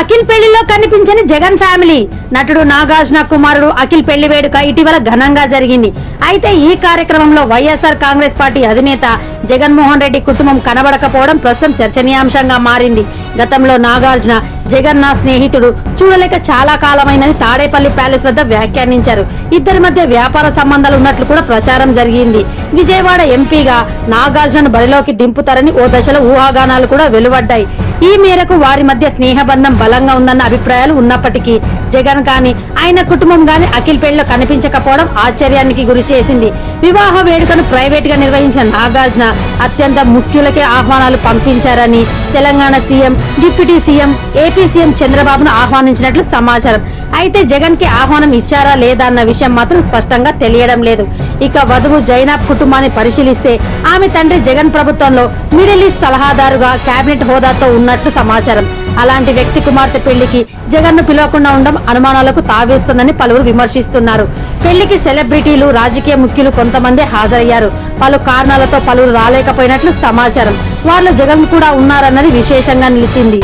అఖిల్ పెళ్ళిలో కనిపించని జగన్ ఫ్యామిలీ. నటుడు నాగార్జున కుమారుడు అఖిల్ పెళ్ళి వేడుక ఇటీవల ఘనంగా జరిగింది. అయితే ఈ కార్యక్రమంలో వైఎస్ఆర్ కాంగ్రెస్ పార్టీ అధినేత జగన్మోహన్ రెడ్డి కుటుంబం కనబడకపోవడం ప్రస్తుతం చర్చనీయాంశంగా మారింది. గతంలో నాగార్జున జగన్ నా స్నేహితుడు చూడలేక చాలా కాలమైనని తాడేపల్లి ప్యాలెస్ వద్ద వ్యాఖ్యానించారు. ఇద్దరి మధ్య వ్యాపార సంబంధాలు ఉన్నట్లు కూడా ప్రచారం జరిగింది. విజయవాడ ఎంపీగా నాగార్జున బరిలోకి దింపుతారని ఓ దశలో ఊహాగానాలు కూడా వెలువడ్డాయి. ఈ మేరకు వారి మధ్య స్నేహబంధం బలంగా ఉందన్న అభిప్రాయాలు ఉన్నప్పటికీ జగన్ కానీ ఆయన కుటుంబం గాని అఖిల్ పెళ్ళిలో కనిపించకపోవడం ఆశ్చర్యానికి గురి చేసింది. వివాహ వేడుకను ప్రైవేట్గా నిర్వహించిన నాగార్జున అత్యంత ముఖ్యులకే ఆహ్వానాలు పంపించారని Telangana CM deputy CM AP CM చంద్రబాబును ఆహ్వానించినట్లు సమాచారం. అయితే జగన్కి ఆహ్వానం ఇచ్చారా లేదా అన్న విషయం మాత్రం స్పష్టంగా తెలియడం లేదు. ఇక వధువు జైనాబ్ కుటుంబాన్ని పరిశీలిస్తే ఆమె తండ్రి జగన్ ప్రభుత్వంలో మిడిల్ ఈస్ట్ సలహాదారుగా కేబినెట్ హోదాతో ఉన్నట్లు సమాచారం. అలాంటి వ్యక్తి కుమార్తె పెళ్ళికి జగన్ను పిలవకుండా ఉండడం అనుమానాలకు తావేస్తుందని పలువురు విమర్శిస్తున్నారు. పెళ్ళికి సెలబ్రిటీలు రాజకీయ ముఖ్యులు కొంతమంది హాజరయ్యారు. పలు కారణాలతో పలువురు రాలేకపోయినట్లు సమాచారం. వారిలో జగన్ కూడా ఉన్నారన్నది విశేషంగా నిలిచింది.